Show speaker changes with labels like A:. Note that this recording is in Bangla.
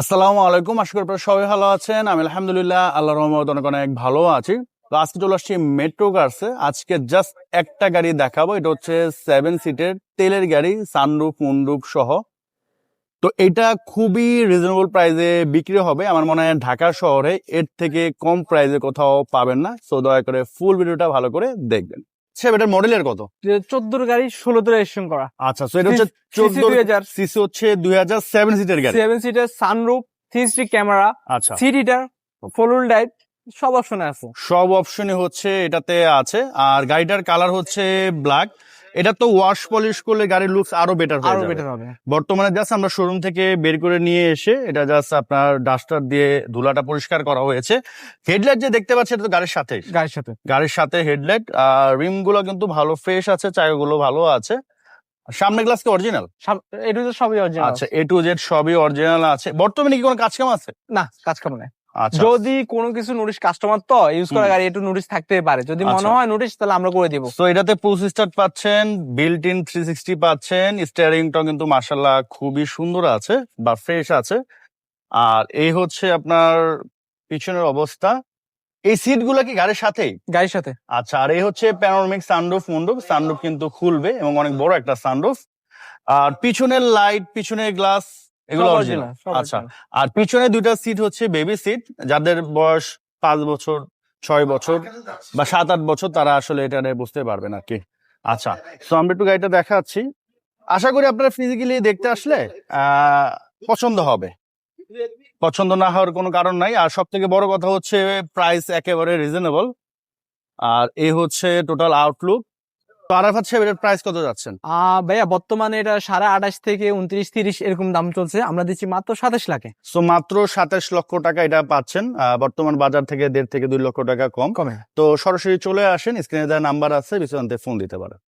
A: আসসালামু আলাইকুম। আশা করি আপনারা সবাই ভালো আছেন। আমি আলহামদুলিল্লাহ আল্লাহ রহমত অনেক অনেক ভালো আছি। তো আজকে চলে আসছি মেট্রো কার্সে আজকে জাস্ট একটা গাড়ি দেখাবো। এটা হচ্ছে সেভেন সিটের তেলের গাড়ি সানরুফ মুনরুফ সহ। তো এটা খুবই রিজনেবল প্রাইসে বিক্রি হবে। আমার মনে হয় ঢাকা শহরে এর থেকে কম প্রাইসে কোথাও পাবেন না। সো দয়া করে ফুল ভিডিওটা ভালো করে দেখবেন। সে এটার মডেলের কত?
B: চোদ্দোর গাড়ি ষোলোতে রেজিস্ট্রেশন করা।
A: আচ্ছা সো এটা হচ্ছে চোদ্দ
B: 2000
A: সিসি হচ্ছে দুই হাজার সেভেন সিটের গাড়ি।
B: Seven seater sunroof three camera
A: আচ্ছা।
B: Seat litre four wheel drive সব অপশনে আছে।
A: সব অপশনে হচ্ছে এটাতে আছে। আর গাড়িটার কালার হচ্ছে ব্ল্যাক এটা তো ওয়াশ পলিশ করলে গাড়ির লুকস আরও বেটার আরও
B: বেটার হবে।
A: বর্তমানে জাস্ট আমরা শোরুম থেকে বের করে নিয়ে এসে এটা জাস্ট আপনার ডাস্টার দিয়ে ধুলাটা পরিষ্কার করা হয়েছে। হেডলাইট যে দেখতে পাচ্ছি এটা তো গাড়ির সাথে।
B: গাড়ির সাথে।
A: গাড়ির সাথে হেডলাইট আর রিমগুলো কিন্তু ভালো ফ্রেশ আছে চাকাগুলো ভালো আছে। সামনে গ্লাস কি অরিজিনাল
B: এটা তো সবই অরিজিনাল
A: আচ্ছা এ টু জেড সবই অরিজিনাল আছে। বর্তমানে কি কোনো কাজ কাম আছে?
B: না কাজ কাম নাই। যদি কোনো কিছু নোটিশ কাস্টমার তো ইউজ করা। গাড়ি একটু নোটিশ থাকতে পারে। যদি মনে
A: আচ্ছা।
B: হয় নোটিশ তাহলে আমরা করে দিব।
A: তো এটাতে পুশ স্টার্ট পাচ্ছেন বিল্ট ইন থ্রি সিক্সটি পাচ্ছেন স্টিয়ারিংটা কিন্তু মার্শাল্লাহ খুবই সুন্দর আছে বা ফ্রেশ আছে। আর এই হচ্ছে আপনার পিছনের অবস্থা। এই সিটগুলা কি গাড়ির সাথেই?
B: গাড়ির সাথে।
A: আচ্ছা আর এই হচ্ছে প্যানোরামিক সানরুফ মুন্ডুফ সানরুফ কিন্তু খুলবে এবং অনেক বড় একটা সানরুফ আর পিছনের লাইট পিছনের গ্লাস এগুলো অরিজিনাল আচ্ছা। আর পিছনে দুইটা সিট হচ্ছে বেবি সিট যাদের বয়স পাঁচ বছর ছয় বছর বা সাত আট বছর তারা আসলে এটা নিয়ে বুঝতে পারবেন আর কি। আচ্ছা তো আমরা একটু গাড়িটা দেখাচ্ছি। আশা করি আপনারা ফিজিক্যালি দেখতে আসলে আহ, পছন্দ হবে। পছন্দ না হওয়ার কোনো কারণ নাই। আর সব থেকে বড় কথা হচ্ছে প্রাইস একেবারে রিজনেবল আর এই হচ্ছে টোটাল আউটলুক তো আরাফাত সাহেব এটার প্রাইস কত যাচ্ছেন?
B: ভাইয়া বর্তমানে এটা সাড়ে আঠাশ থেকে উনত্রিশ তিরিশ এরকম দাম চলছে। আমরা দিচ্ছি মাত্র সাতাশ লাখে।
A: সো মাত্র সাতাশ লক্ষ টাকা এটা পাচ্ছেন। আহ, বর্তমান বাজার থেকে দেড় থেকে দুই লক্ষ টাকা কম।
B: কমে।
A: তো সরাসরি চলে আসেন স্ক্রিনে দেওয়া নাম্বার আছে বিশ্বন্তে ফোন দিতে পারেন।